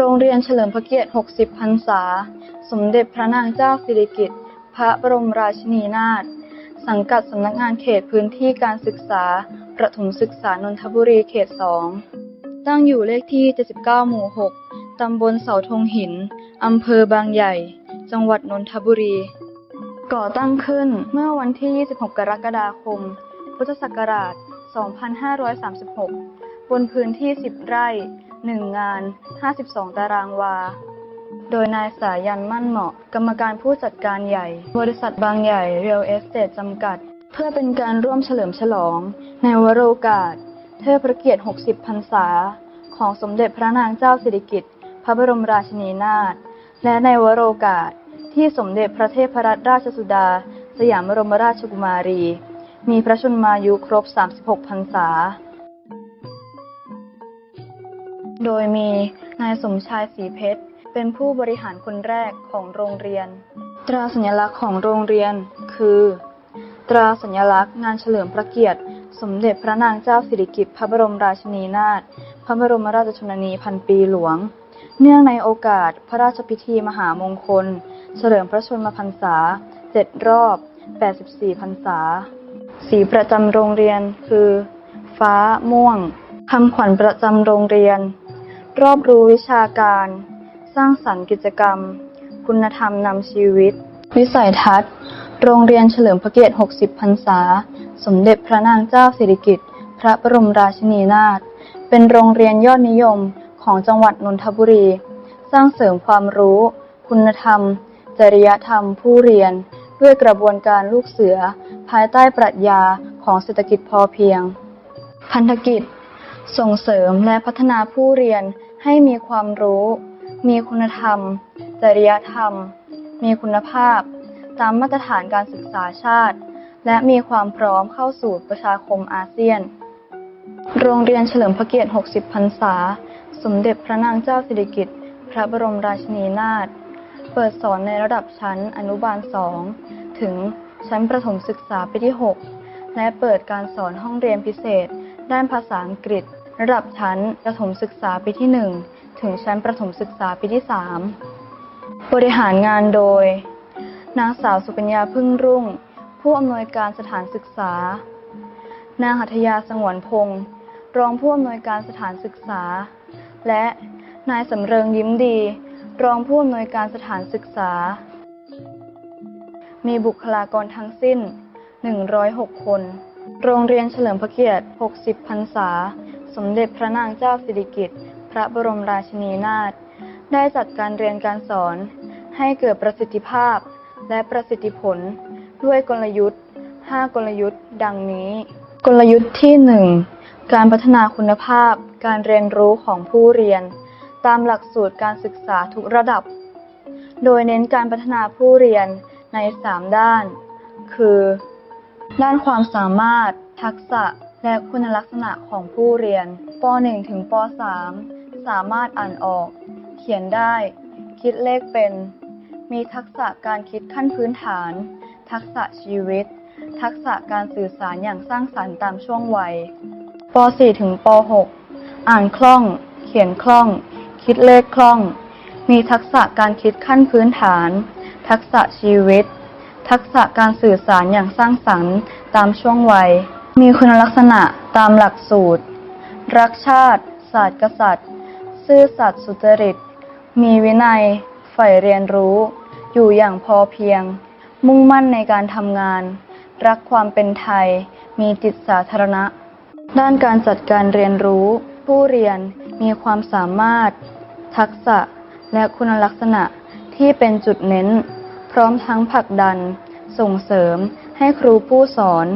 โรงเรียนเฉลิมพระเกียรติ 60 พรรษา สมเด็จพระนางเจ้าสิริกิติ์ พระบรมราชินีนาถ สังกัดสำนักงานเขตพื้นที่การศึกษา ประถมศึกษานนทบุรีเขต 2 ตั้งอยู่เลขที่ 79 หมู่ 6 ตำบลเสาธงหิน อำเภอบางใหญ่ จังหวัดนนทบุรี ก่อตั้งขึ้นเมื่อวันที่ 26 กรกฎาคม พุทธศักราช 2536 บนพื้นที่ 10 ไร่ 1งาน 52 ตารางวา โดยนายสายันมั่นเหมาะ กรรมการผู้จัดการใหญ่ บริษัทบางใหญ่เรียลเอสเตทจำกัด เพื่อเป็นการร่วมเฉลิมฉลอง ในวโรกาสเทิดพระเกียรติ 60 พรรษา ของสมเด็จพระนางเจ้าสิริกิติ์พระบรมราชินีนาถและในวโรกาสที่สมเด็จพระเทพรัตนราชสุดา สยามบรมราชกุมารี มีพระชนมายุครบ 36 พรรษา โดยมีนายสมชายศรีเพชร เป็นผู้บริหารคนแรกของโรงเรียน ตราสัญลักษณ์ของโรงเรียนคือ ตราสัญลักษณ์งานเฉลิมพระเกียรติ สมเด็จพระนางเจ้าสิริกิติ์พระบรมราชินีนาถ พระบรมราชชนนีพันปีหลวง เนื่องในโอกาสพระราชพิธีมหามงคล เฉลิมพระชนมพรรษา7รอบ 84 พรรษา สีประจำโรงเรียนคือ ฟ้าม่วงคำขวัญประจำโรงเรียน รอบรู้วิชาการ สร้างสรรค์กิจกรรม คุณธรรมนำชีวิต วิสัยทัศน์ โรงเรียนเฉลิมพระเกียรติ 60 พรรษา สมเด็จพระนางเจ้าสิริกิติ์ พระบรมราชินีนาถ เป็นโรงเรียนยอดนิยมของจังหวัดนนทบุรี สร้างเสริมความรู้ คุณธรรม จริยธรรมผู้เรียน ด้วยกระบวนการลูกเสือ ภายใต้ปรัชญาของเศรษฐกิจพอเพียง พันธกิจ ส่งเสริมและพัฒนาผู้เรียน ให้มีความรู้ มีคุณธรรม จริยธรรม มีคุณภาพ ตามมาตรฐานการศึกษาชาติ และมีความพร้อมเข้าสู่ประชาคมอาเซียน โรงเรียนเฉลิมพระเกียรติ 60 พรรษา สมเด็จพระนางเจ้าสิริกิติ์ พระบรมราชินีนาถ เปิดสอนในระดับชั้นอนุบาล 2 ถึงชั้นประถมศึกษาปีที่ 6 และเปิดการสอนห้องเรียนพิเศษ ด้านภาษาอังกฤษ ระดับชั้นประถมศึกษาปีที่ 1 ถึงชั้นประถมศึกษาปีที่ 3 บริหารงานโดย นางสาวสุกัญญาพึ่งรุ่ง ผู้อำนวยการสถานศึกษา นางหัตยาสงวนพงศ์รองผู้อำนวยการสถานศึกษา และนายสำเริงยิ้มดี รองผู้อำนวยการสถานศึกษา มีบุคลากรทั้งสิ้น 106 คน โรงเรียนเฉลิมพระเกียรติ 60 พรรษา สมเด็จพระนางเจ้าสิริกิติ์พระบรมราชินีนาถได้จัดการเรียนการสอน ให้เกิดประสิทธิภาพและประสิทธิผล ด้วยกลยุทธ์ 5 กลยุทธ์ ดังนี้ กลยุทธ์ที่ 1 การพัฒนาคุณภาพ การเรียนรู้ของผู้เรียน ตามหลักสูตรการศึกษาทุกระดับ โดยเน้นการพัฒนาผู้เรียนใน 3 ด้าน คือ ด้านความสามารถ ทักษะ และคุณลักษณะของผู้เรียนป .1 ถึงป .3 สามารถอ่านออก เขียนได้ คิดเลขเป็น มีทักษะการคิดขั้นพื้นฐาน ทักษะชีวิต ทักษะการสื่อสารอย่างสร้างสรรค์ตามช่วงวัยป .4 ถึงป .6 อ่านคล่อง เขียนคล่อง คิดเลขคล่อง มีทักษะการคิดขั้นพื้นฐาน ทักษะชีวิต ทักษะการสื่อสารอย่างสร้างสรรค์ตามช่วงวัย มีคุณลักษณะตามหลักสูตร รักชาติ ศาสตร์กษัตริย์ ซื่อสัตย์สุจริต มีวินัย ใฝ่เรียนรู้ อยู่อย่างพอเพียง มุ่งมั่นในการทำงาน รักความเป็นไทย มีจิตสาธารณะ ด้านการจัดการเรียนรู้ ผู้เรียนมีความสามารถ ทักษะ และคุณลักษณะที่เป็นจุดเน้น พร้อมทั้งผลักดัน ส่งเสริมให้ครูผู้สอน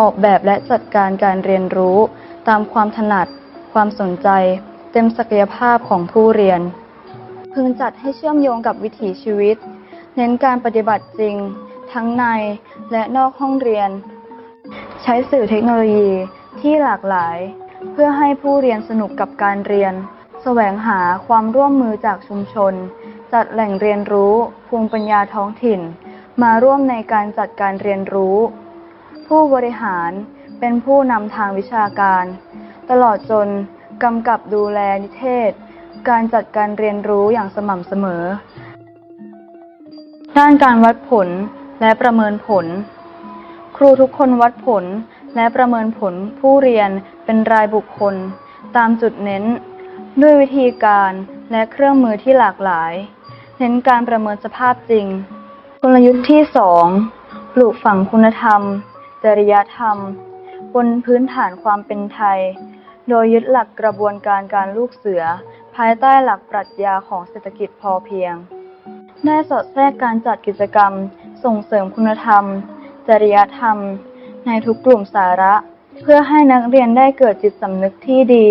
ออกแบบและจัดการการเรียนรู้ ตามความถนัด ความสนใจ เต็มศักยภาพของผู้เรียน พึงจัดให้เชื่อมโยงกับวิถีชีวิต เน้นการปฏิบัติจริง ทั้งในและนอกห้องเรียน ใช้สื่อเทคโนโลยีที่หลากหลาย เพื่อให้ผู้เรียนสนุกกับการเรียน แสวงหาความร่วมมือจากชุมชน จัดแหล่งเรียนรู้ ภูมิปัญญาท้องถิ่น มาร่วมในการจัดการเรียนรู้ ผู้บริหารเป็นผู้นำทางวิชาการ ตลอดจนกำกับดูแลนิเทศ การจัดการเรียนรู้อย่างสม่ำเสมอ ด้านการวัดผลและประเมินผล ครูทุกคนวัดผลและประเมินผลผู้เรียนเป็นรายบุคคล ตามจุดเน้น ด้วยวิธีการและเครื่องมือที่หลากหลาย เน้นการประเมินสภาพจริง กลยุทธ์ที่ 2 ปลูกฝังคุณธรรม จริยธรรม บนพื้นฐานความเป็นไทย โดยยึดหลักกระบวนการการลูกเสือ ภายใต้หลักปรัชญาของเศรษฐกิจพอเพียง ได้สอดแทรกการจัดกิจกรรม ส่งเสริมคุณธรรม จริยธรรม ในทุกกลุ่มสาระ เพื่อให้นักเรียนได้เกิดจิตสำนึกที่ดี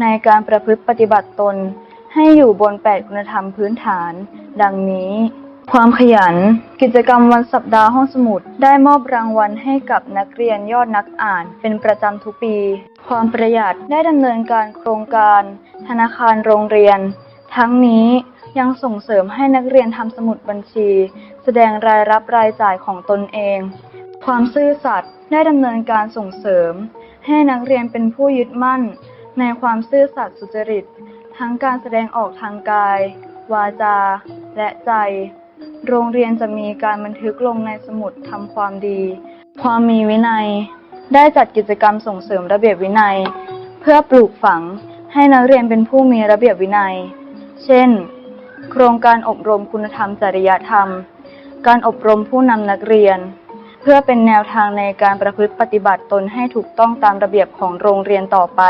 ในการประพฤติปฏิบัติตน ให้อยู่บนแปดคุณธรรมพื้นฐาน ดังนี้ ความขยัน กิจกรรมวันสัปดาห์ห้องสมุด ได้มอบรางวัลให้กับนักเรียนยอดนักอ่าน เป็นประจำทุกปี ความประหยัดได้ดำเนินการโครงการ ธนาคารโรงเรียน ทั้งนี้ยังส่งเสริมให้นักเรียนทำสมุดบัญชี แสดงรายรับรายจ่ายของตนเอง ความซื่อสัตย์ได้ดำเนินการส่งเสริม ให้นักเรียนเป็นผู้ยึดมั่น ในความซื่อสัตย์สุจริต ทั้งการแสดงออกทางกาย วาจา และใจ โรงเรียนจะมีการบันทึกลงในสมุดทำความดี ความมีวินัย ได้จัดกิจกรรมส่งเสริมระเบียบวินัย เพื่อปลูกฝังให้นักเรียนเป็นผู้มีระเบียบวินัย เช่น โครงการอบรมคุณธรรมจริยธรรม การอบรมผู้นำนักเรียน เพื่อเป็นแนวทางในการประพฤติปฏิบัติตนให้ถูกต้องตามระเบียบของโรงเรียนต่อไป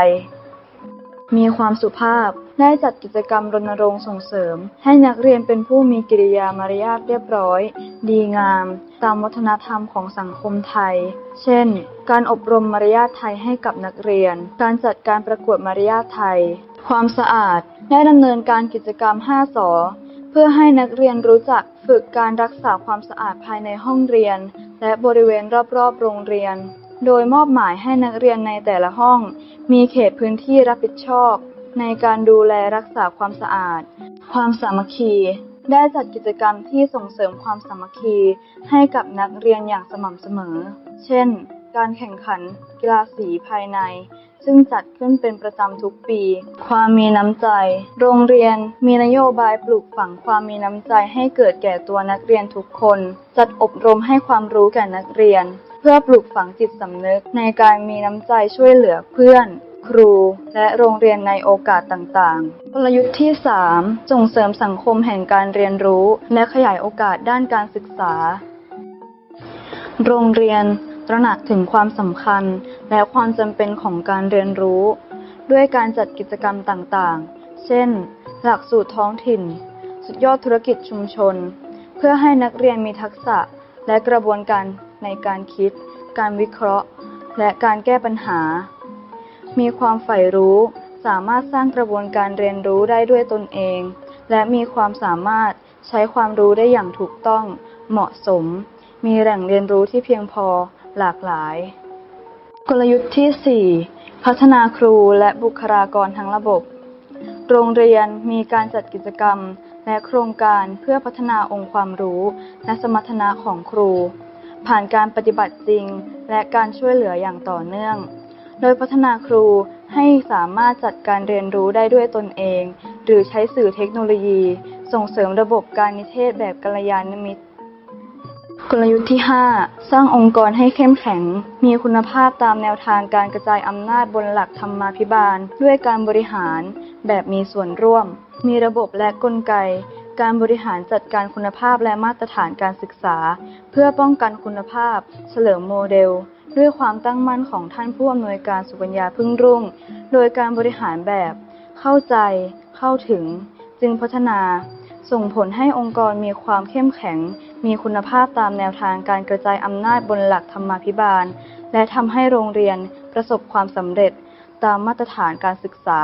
มีความสุภาพ ได้จัดกิจกรรมรณรงค์ส่งเสริม ให้นักเรียนเป็นผู้มีกิริยามารยาทเรียบร้อย ดีงาม ตามวัฒนธรรมของสังคมไทย เช่น การอบรมมารยาทไทยให้กับนักเรียน การจัดการประกวดมารยาทไทย ความสะอาด ได้ดำเนินการกิจกรรม 5สอเพื่อให้นักเรียนรู้จักฝึกการรักษาความสะอาดภายในห้องเรียน และบริเวณรอบๆ โรงเรียน โดยมอบหมายให้นักเรียนในแต่ละห้อง มีเขตพื้นที่รับผิดชอบ ในการดูแลรักษาความสะอาด ความสามัคคี ได้จัดกิจกรรมที่ส่งเสริมความสามัคคี ให้กับนักเรียนอย่างสม่ำเสมอ เช่น การแข่งขันกีฬาสีภายใน ซึ่งจัดขึ้นเป็นประจำทุกปี ความมีน้ำใจ โรงเรียนมีนโยบายปลูกฝังความมีน้ำใจให้เกิดแก่ตัวนักเรียนทุกคน จัดอบรมให้ความรู้แก่นักเรียน เพื่อปลูกฝังจิตสำนึกในการมีน้ำใจช่วยเหลือเพื่อน ครู และโรงเรียนในโอกาสต่างๆ กลยุทธ์ที่ 3 ส่งเสริมสังคมแห่งการเรียนรู้ และขยายโอกาสด้านการศึกษา โรงเรียนตระหนักถึงความสำคัญ และความจำเป็นของการเรียนรู้ ด้วยการจัดกิจกรรมต่างๆ เช่น หลักสูตรท้องถิ่น สุดยอดธุรกิจชุมชน เพื่อให้นักเรียนมีทักษะและกระบวนการในการคิด การวิเคราะห์ และการแก้ปัญหา มีความใฝ่รู้ สามารถสร้างกระบวนการเรียนรู้ได้ด้วยตนเอง และมีความสามารถใช้ความรู้ได้อย่างถูกต้อง เหมาะสม มีแหล่งเรียนรู้ที่เพียงพอหลากหลาย กลยุทธ์ที่ 4 พัฒนาครูและบุคลากรทั้งระบบ โรงเรียนมีการจัดกิจกรรม และโครงการเพื่อพัฒนาองค์ความรู้ และสมรรถนะของครู ผ่านการปฏิบัติจริง และการช่วยเหลืออย่างต่อเนื่อง โดยพัฒนาครูให้สามารถจัดการเรียนรู้ได้ด้วยตนเอง หรือใช้สื่อเทคโนโลยี ส่งเสริมระบบการนิเทศแบบกัลยาณมิตร กลยุทธ์ที่ 5 สร้างองค์กรให้เข้มแข็ง มีคุณภาพตามแนวทางการกระจายอำนาจบนหลักธรรมาภิบาล ด้วยการบริหารแบบมีส่วนร่วม มีระบบและกลไก การบริหารจัดการคุณภาพและมาตรฐานการศึกษา เพื่อป้องกันคุณภาพ เฉลิมโมเดล ด้วยความตั้งมั่นของท่านผู้อำนวยการสุกัญญาพึ่งรุ่ง โดยการบริหารแบบ เข้าใจ เข้าถึง จึงพัฒนา ส่งผลให้องค์กรมีความเข้มแข็ง มีคุณภาพตามแนวทางการกระจายอำนาจบนหลักธรรมาภิบาล และทำให้โรงเรียนประสบความสำเร็จตามมาตรฐานการศึกษา